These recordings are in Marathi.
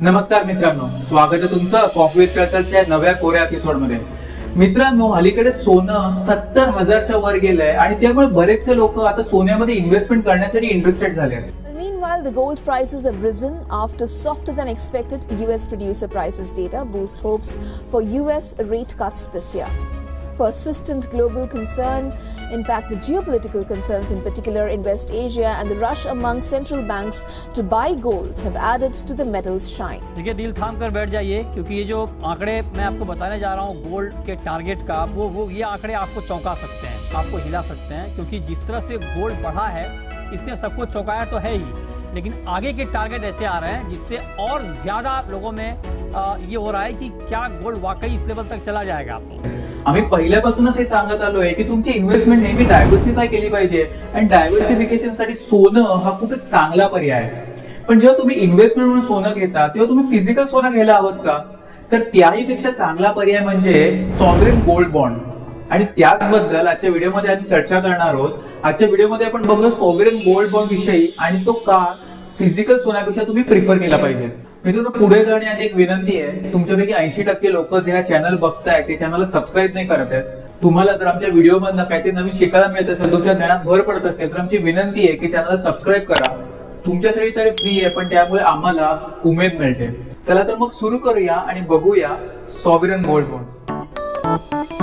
नमस्कार मित्रांनो स्वागत आहे तुमचं कॉफी विथ कल्चरच्या नव्या कोऱ्या एपिसोडमध्ये मित्रांनो अलीकडे सोनं सत्तर हजारच्या वर गेलंय आणि त्यामुळे बरेचसे लोक आता सोन्यामध्ये इन्व्हेस्टमेंट करण्यासाठी इंटरेस्टेड झाले आहेत Meanwhile, the gold prices have risen after softer than expected US producer prices data boost hopes for US rate cuts this year. Persistent global concern, in fact, the geopolitical concerns in particular in West Asia and the rush among central banks to buy gold have added to the metal's shine. देखिए दिल थाम कर बैठ जाइए क्योंकि ये जो आंकड़े मैं आपको बताने जा रहा हूँ गोल्ड के टारगेट का वो वो ये आंकड़े आपको चौंका सकते हैं आपको हिला सकते हैं क्योंकि जिस तरह से गोल्ड बढ़ा है इसने सबको चौंकाया तो है ही लेकिन आगे के टारगेट ऐसे आ रहे हैं जिससे और ज़्यादा लोगों में ये हो रहा है कि क्या गोल्ड वाकई इस लेवल तक चला जाएगा? आम्ही पहिल्यापासूनच हे सांगत आलोय की तुमची इन्व्हेस्टमेंट नेहमी डायव्हर्सिफाय केली पाहिजे. आणि डायव्हर्सिफिकेशनसाठी सोनं हा खूप एक चांगला पर्याय आहे. पण जेव्हा तुम्ही इन्व्हेस्टमेंट म्हणून सोनं घेता तेव्हा तुम्ही फिजिकल सोनं घ्यायला हवं का? तर त्याही पेक्षा चांगला पर्याय म्हणजे सॉव्हरेन गोल्ड बॉन्ड आणि त्याचबद्दल आजच्या व्हिडिओमध्ये आम्ही चर्चा करणार आहोत. आजच्या व्हिडिओमध्ये आपण बघूया सॉवरेन गोल्ड बॉन्ड विषयी. आणि तो का फिजिकल सोन्यापेक्षा तुम्ही प्रिफर केला पाहिजे. मित्रांनो पुढे जाण्याआधी एक विनंती आहे. तुमच्यापैकी ऐंशी टक्के लोक जे हा चॅनल बघताय ते चॅनल सबस्क्राईब नाही करत आहेत. तुम्हाला जर आमच्या व्हिडिओ मधनं काहीतरी नवीन शिकायला मिळत असेल तुमच्या ज्ञानात भर पडत असेल तर आमची विनंती आहे की चॅनल सबस्क्राईब करा. तुमच्यासाठी तरी फ्री आहे पण त्यामुळे आम्हाला उमेद मिळते. चला तर मग सुरू करूया आणि बघूया सॉविरन गोल्ड बॉन्ड्स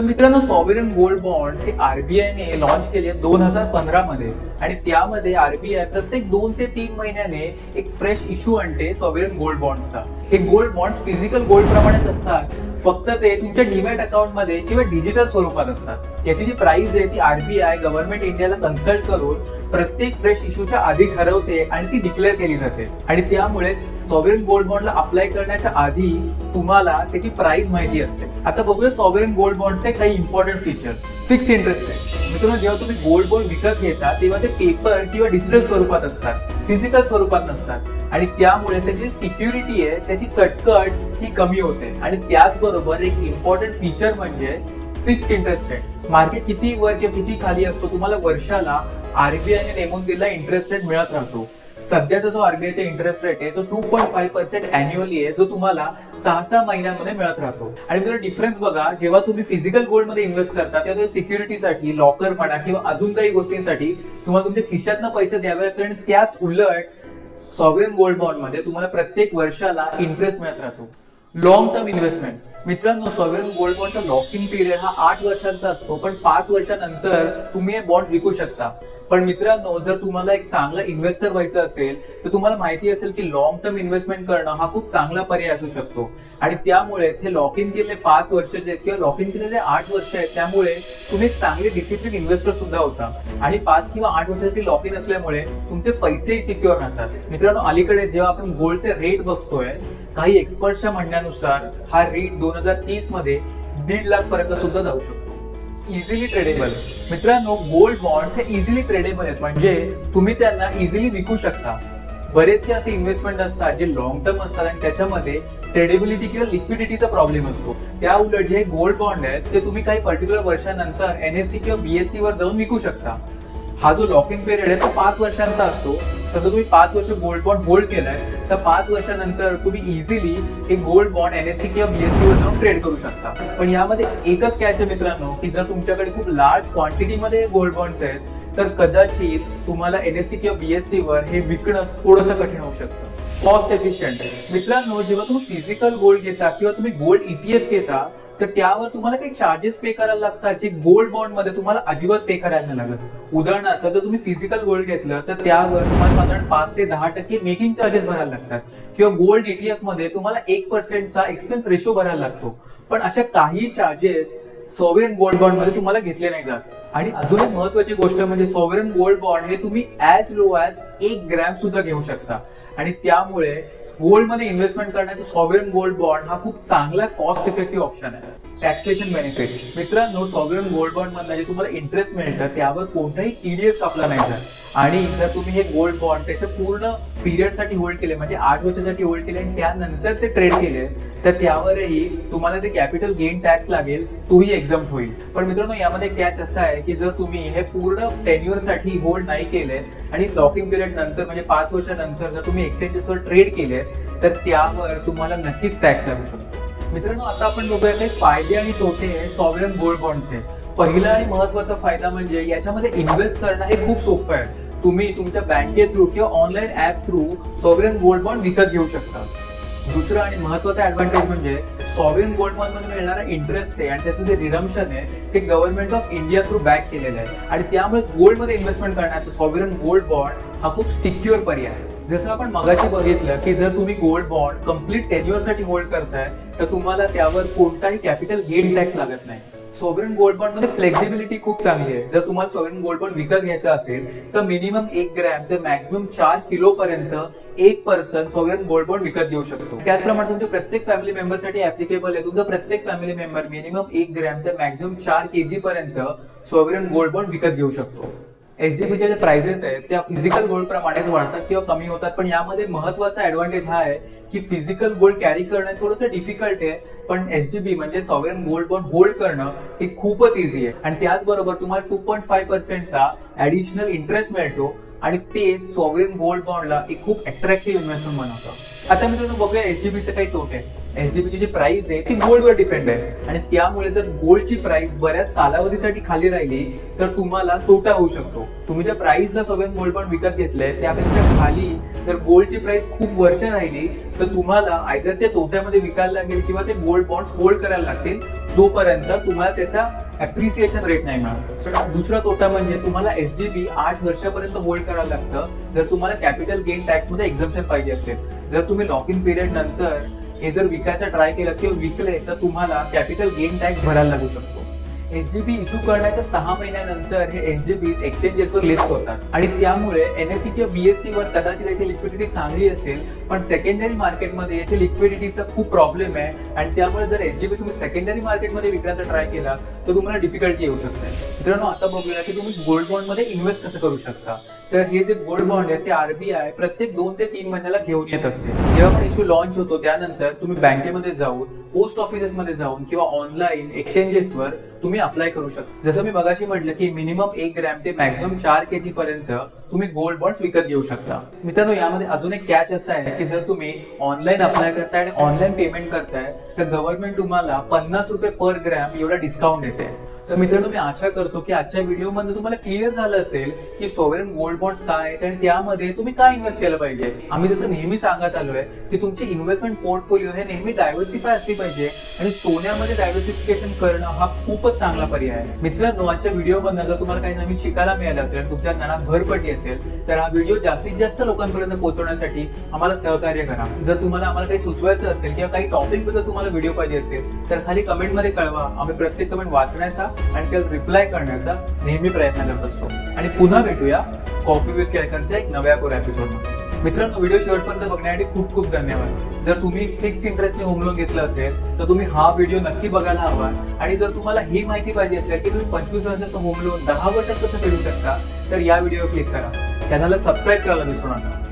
तर मित्रांनो सॉव्हरेन गोल्ड बॉन्ड्स हे आरबीआयने लॉन्च केले दोन हजार पंधरा मध्ये. आणि त्यामध्ये आरबीआय प्रत्येक दोन ते तीन महिन्याने एक फ्रेश इश्यू आणते सॉव्हरेन गोल्ड बॉन्ड्सचा हे गोल्ड बॉन्ड्स फिजिकल गोल्ड प्रमाणेच असतात. फक्त ते तुमच्या डिमॅट अकाउंटमध्ये किंवा डिजिटल स्वरूपात असतात. याची जी प्राइस आहे ती आरबीआय गव्हर्नमेंट इंडियाला कन्सल्ट करून प्रत्येक फ्रेश इश्यूच्या आधी ठरवते आणि ती डिक्लेअर केली जाते. आणि त्यामुळेच सॉवरेन गोल्ड बॉन्डला अप्लाय करण्याच्या आधी तुम्हाला त्याची प्राइस माहिती असते. आता बघूया सॉवरेन गोल्ड बॉन्डचे काही इम्पॉर्टंट फीचर्स फिक्स इंटरेस्ट आहे मित्रांनो जेव्हा तुम्ही गोल्ड बॉन्ड विकत घेता तेव्हा ते पेपर किंवा डिजिटल स्वरूपात असतात. फिजिकल स्वरूपात नसतात. आणि त्यामुळे त्याची सिक्युरिटी आहे त्याची कटकट ही कमी होते. आणि त्याचबरोबर एक इम्पॉर्टंट फीचर म्हणजे फिक्स्ड इंटरेस्ट रेट मार्केट किती वर किंवा किती खाली असतो तुम्हाला वर्षाला आरबीआयने नेमून दिलेला इंटरेस्ट रेट मिळत राहतो. सध्याचा जो आरबीआयचा इंटरेस्ट रेट आहे तो two point five percent annually आहे जो तुम्हाला सहा सहा महिन्यांमध्ये मिळत राहतो. आणि तुम्ही डिफरन्स बघा जेव्हा तुम्ही फिजिकल गोल्डमध्ये इन्व्हेस्ट करता तेव्हा सिक्युरिटीसाठी लॉकर म्हणा किंवा अजून काही गोष्टींसाठी तुम्हाला तुमच्या खिशातनं पैसे द्यावे लागतात आणि त्याच उलट सॉव्हरेन गोल्ड बॉन्डमध्ये तुम्हाला प्रत्येक वर्षाला इंटरेस्ट मिळत राहतो. लॉंग टर्म इन्व्हेस्टमेंट मित्रांनो सॉव्हरेन गोल्ड बॉन्डचा लॉकिंग पिरियड हा आठ वर्षांचा असतो पण पाच वर्षानंतर तुम्ही हे बॉन्ड विकू शकता. पण मित्रांनो जर तुम्हाला एक चांगला इन्व्हेस्टर व्हायचं असेल तर तुम्हाला माहिती असेल की लॉंग टर्म इन्व्हेस्टमेंट करणं हा खूप चांगला पर्याय असू शकतो. आणि त्यामुळेच हे लॉक इन केलेले पाच वर्ष जे आहेत किंवा लॉक इन केलेले आठ वर्ष आहेत त्यामुळे तुम्ही एक चांगले डिसिप्लिन इन्व्हेस्टर सुद्धा होता. आणि पाच किंवा आठ वर्षासाठी लॉक इन असल्यामुळे तुमचे पैसेही सिक्युअर राहतात. मित्रांनो अलीकडे जेव्हा आपण गोल्डचे रेट बघतोय काही एक्सपर्टच्या म्हणण्यानुसार हा रेट दोन हजार तीसमध्ये दीड लाख पर्यंत सुद्धा जाऊ शकतो. इझिली ट्रेडेबल मित्रांनो गोल्ड बॉन्ड्स हे इझिली ट्रेडेबल आहेत. म्हणजे तुम्ही त्यांना इझिली विकू शकता. बरेचसे असे इन्व्हेस्टमेंट असतात जे लॉंग टर्म असतात आणि त्याच्यामध्ये ट्रेडेबिलिटी किंवा लिक्विडिटीचा प्रॉब्लेम असतो. त्या उलट जे गोल्ड बॉन्ड आहेत ते तुम्ही काही पर्टिक्युलर वर्षानंतर एनएससी किंवा बीएससी वर जाऊन विकू शकता. हा जो लॉक इन पिरियड आहे तो पाच वर्षांचा असतो. तर तुम्ही पाच वर्ष गोल्ड बॉन्ड होल्ड केलाय तर पाच वर्षानंतर तुम्ही इझिली हे गोल्ड बॉन्ड एनएससी किंवा बीएससी वर जाऊन ट्रेड करू शकता. पण यामध्ये एकच कॅच आहे मित्रांनो की जर तुमच्याकडे खूप लार्ज क्वांटिटीमध्ये गोल्ड बॉन्ड्स आहेत तर कदाचित तुम्हाला एनएससी किंवा बीएससी वर हे विकणं थोडंसं कठीण होऊ शकतं. कॉस्ट एफिशियंट मित्रांनो जेव्हा तुम्ही फिजिकल गोल्ड घेता किंवा तुम्ही गोल्ड ईटीएफ घेता तर त्यावर तुम्हाला काही चार्जेस पे करायला लागतात जे गोल्ड बॉन्डमध्ये तुम्हाला अजिबात पे करायला नाही लागत. उदाहरणार्थ जर तुम्ही फिजिकल गोल्ड घेतलं तर त्यावर तुम्हाला साधारण पाच ते दहा टक्के मेकिंग चार्जेस भरायला लागतात. किंवा गोल्ड ईटीएफमध्ये तुम्हाला एक पर्सेंटचा एक्सपेन्स रेशो भरायला लागतो. पण अशा काही चार्जेस सॉव्हरेन गोल्ड बॉन्डमध्ये तुम्हाला घेतले नाही जात. आणि अजून एक महत्वाची गोष्ट म्हणजे सॉव्हरेन गोल्ड बॉन्ड हे तुम्ही ॲज लो ॲज एक ग्रॅम सुद्धा घेऊ शकता. आणि त्यामुळे गोल्डमध्ये इन्व्हेस्टमेंट करण्याचा सॉव्हरेन गोल्ड बॉन्ड हा खूप चांगला कॉस्ट इफेक्टिव्ह ऑप्शन आहे. टॅक्सेशन बेनिफिट मित्रांनो सॉव्हरेन गोल्ड बॉन्ड मधला जे तुम्हाला इंटरेस्ट मिळतं त्यावर कोणताही टीडीएस कापला नाही जात. आणि जर तुम्ही हे गोल्ड बॉन्ड त्याच्या पूर्ण पिरियडसाठी होल्ड केले म्हणजे आठ वर्षासाठी होल्ड केले आणि त्यानंतर ते ट्रेड केले तर त्यावरही तुम्हाला जे कॅपिटल गेन टॅक्स लागेल तोही एक्झाम होईल. पण मित्रांनो यामध्ये कॅच असा आहे की जर तुम्ही हे पूर्ण टेन्युअरसाठी होल्ड नाही केले आणि लॉक इन पिरियड नंतर म्हणजे पाच वर्षानंतर जर तुम्ही एक्सचेंजेसवर ट्रेड केले तर त्यावर तुम्हाला नक्कीच टॅक्स लागू शकतो. मित्रांनो आता आपण बघूया काही फायदे आणि तोटे सॉवरन गोल्ड बॉन्डचे पहिला आणि महत्त्वाचा फायदा म्हणजे याच्यामध्ये इन्व्हेस्ट करणं हे खूप सोपं आहे. तुम्ही तुमच्या बँके थ्रू किंवा online app through sovereign gold bond विकत घेऊ शकता. दुसरं आणि महत्त्वाचा ऍडव्हान्टेज म्हणजे सॉव्हरन गोल्ड बॉन्डमध्ये मिळणारा इंटरेस्ट आहे आणि त्याचं जे रिडम्शन आहे ते government of India through back केलेलं आहे. आणि त्यामुळे गोल्डमध्ये इन्व्हेस्टमेंट करण्याचा सॉव्हरन गोल्ड बॉन्ड हा खूप सिक्युअर पर्याय आहे. जसं आपण मगाशी बघितलं की जर तुम्ही गोल्ड बॉन्ड कंप्लीट टेन्युअरसाठी होल्ड करताय तर तुम्हाला त्यावर कोणताही कॅपिटल गेन टॅक्स लागत नाही. सॉव्हरन गोल्ड बॉन्डमध्ये फ्लेक्झिबिलिटी खूप चांगली आहे. जर तुम्हाला सॉव्हरन गोल्ड बॉन्ड विकत घ्यायचा असेल तर मिनिमम एक ग्रॅम ते मॅक्झिमम चार किलो पर्यंत एक पर्सन सॉवरेन गोल्ड बॉन्ड विकत घेऊ शकतो. त्याचप्रमाणे तुमच्या प्रत्येक फॅमिली मेंबरसाठी ऍप्लिकेबल आहे. तुमचा प्रत्येक फॅमिली मेंबर मिनिमम एक ग्रॅम ते मॅक्झिमम चार केजी पर्यंत सॉवरेन गोल्ड बॉन्ड विकत घेऊ शकतो. एसडीपीच्या जे प्राइजेस आहेत त्या फिजिकल गोल्ड प्रमाणेच वाढतात किंवा कमी होतात. पण यामध्ये महत्त्वाचा ऍडव्हान्टेज हा आहे की फिजिकल गोल्ड कॅरी करणं थोडंसं डिफिकल्ट आहे. पण एसजीबी म्हणजे सॉवरेन गोल्ड बॉन्ड होल्ड करणं हे खूपच इझी आहे. आणि त्याचबरोबर तुम्हाला टू पॉईंट फाईव्ह पर्सेंटचा ऍडिशनल इंटरेस्ट मिळतो. आणि ते सॉवरेन गोल्ड बॉन्डला एक खूप अट्रॅक्टिव्ह इन्व्हेस्टमेंट बनवतं. आता मित्रांनो बघूया एसडीबीचे काही तोटे. एसडीबीची जी प्राइस आहे ती गोल्डवर डिपेंड आहे. आणि त्यामुळे जर गोल्डची प्राइस बऱ्याच कालावधीसाठी खाली राहिली तर तुम्हाला तोटा होऊ शकतो. तुम्ही ज्या प्राइसला सगळ्यात गोल्ड बॉन्ड विकत घेतलंय त्यापेक्षा खाली जर गोल्डची प्राइस खूप वर्ष राहिली तर तुम्हाला आयदर ते तोट्यामध्ये विकायला लागेल किंवा ते गोल्ड बॉन्ड्स होल्ड करायला लागतील जोपर्यंत तुम्हाला त्याचा ॲप्रिसिएशन रेट नाही मिळत. तर दुसरा तोटा म्हणजे तुम्हाला एस डी बी आठ वर्षापर्यंत होल्ड करायला लागतं. जर तुम्हाला कॅपिटल गेन टॅक्समध्ये एक्झम्पन पाहिजे असेल. जर तुम्ही लॉक इन पिरियड नंतर हे जर विकायचा ट्राय केलं किंवा विकले तर तुम्हाला कॅपिटल गेन टॅक्स भरायला लागू शकतो. एसजीबी इश्यू करण्याच्या सहा महिन्यानंतर हे एसजीबी एक्सचेंजेसवर लिस्ट होतात. आणि त्यामुळे एनएससी किंवा बीएससी वर कदाचित याची लिक्विडिटी चांगली असेल पण सेकंडरी मार्केटमध्ये याची लिक्विडिटीचा खूप प्रॉब्लेम आहे. आणि त्यामुळे जर एसजीबी तुम्ही सेकंडरी मार्केटमध्ये विकण्याचा ट्राय केला तर तुम्हाला डिफिकल्टी येऊ शकते. मित्रांनो आता बघूया की तुम्ही गोल्ड बॉन्डमध्ये इन्व्हेस्ट कसं करू शकता. तर हे जे गोल्ड बॉन्ड आहे ते आरबीआय प्रत्येक दोन ते तीन महिन्याला घेऊन येत असते. जेव्हा पण इश्यू लॉन्च होतो त्यानंतर तुम्ही बँकेमध्ये जाऊन पोस्ट ऑफिसेसमध्ये जाऊन किंवा ऑनलाईन एक्सचेंजेसवर तुम्ही अप्लाय करू शकता. जसं मी मगाशी म्हटलं की मिनिमम एक ग्रॅम ते मॅक्झिमम चार के जी पर्यंत तुम्ही गोल्ड बॉन्ड्स विकत घेऊ शकता. मित्रांनो यामध्ये अजून एक कॅच असा आहे की जर तुम्ही ऑनलाईन अप्लाय करताय आणि ऑनलाईन पेमेंट करताय तर गव्हर्नमेंट तुम्हाला पन्नास रुपये पर ग्रॅम एवढा डिस्काउंट देते. तर मित्रांनो मी आशा करतो की आजच्या व्हिडिओमध्ये तुम्हाला क्लिअर झालं असेल की सॉवरेन गोल्ड बॉन्ड्स काय आहेत आणि त्यामध्ये तुम्ही काय इन्व्हेस्ट केलं पाहिजे. आम्ही जसं नेहमी सांगत आलोय की तुमचे इन्व्हेस्टमेंट पोर्टफोलिओ हे नेहमी डायव्हर्सिफाय असली पाहिजे आणि सोन्यामध्ये डायव्हर्सिफिकेशन करणं हा खूपच चांगला पर्याय आहे. मित्रांनो आजच्या व्हिडिओमधनं जर तुम्हाला काही नवीन शिकायला मिळालं असेल आणि तुमच्या ज्ञानात भर पडली असेल तर हा व्हिडिओ जास्तीत जास्त लोकांपर्यंत पोहोचवण्यासाठी आम्हाला सहकार्य करा. जर तुम्हाला आम्हाला काही सुचवायचं असेल किंवा काही टॉपिकबद्दल तुम्हाला व्हिडिओ पाहिजे असेल तर खाली कमेंटमध्ये कळवा. आम्ही प्रत्येक कमेंट वाचण्याचा आणि त्याला रिप्लाय करण्याचा नेहमी प्रयत्न करत असतो. आणि पुन्हा भेटूया कॉफी विथ केळकरच्या एक नव्या कोर एपिसोडमध्ये मित्रांनो व्हिडिओ शेवटपर्यंत बघण्यासाठी खूप खूप धन्यवाद. जर तुम्ही फिक्स इंटरेस्टने होम लोन घेतलं असेल तर तुम्ही हा व्हिडिओ नक्की बघायला हवा. आणि जर तुम्हाला ही माहिती पाहिजे असेल की तुम्ही पंचवीस वर्षाचं होम लोन दहा वर्षात कसं फेडू शकता तर या व्हिडिओ क्लिक करा. चॅनलला सबस्क्राईब करायला विसरू नका.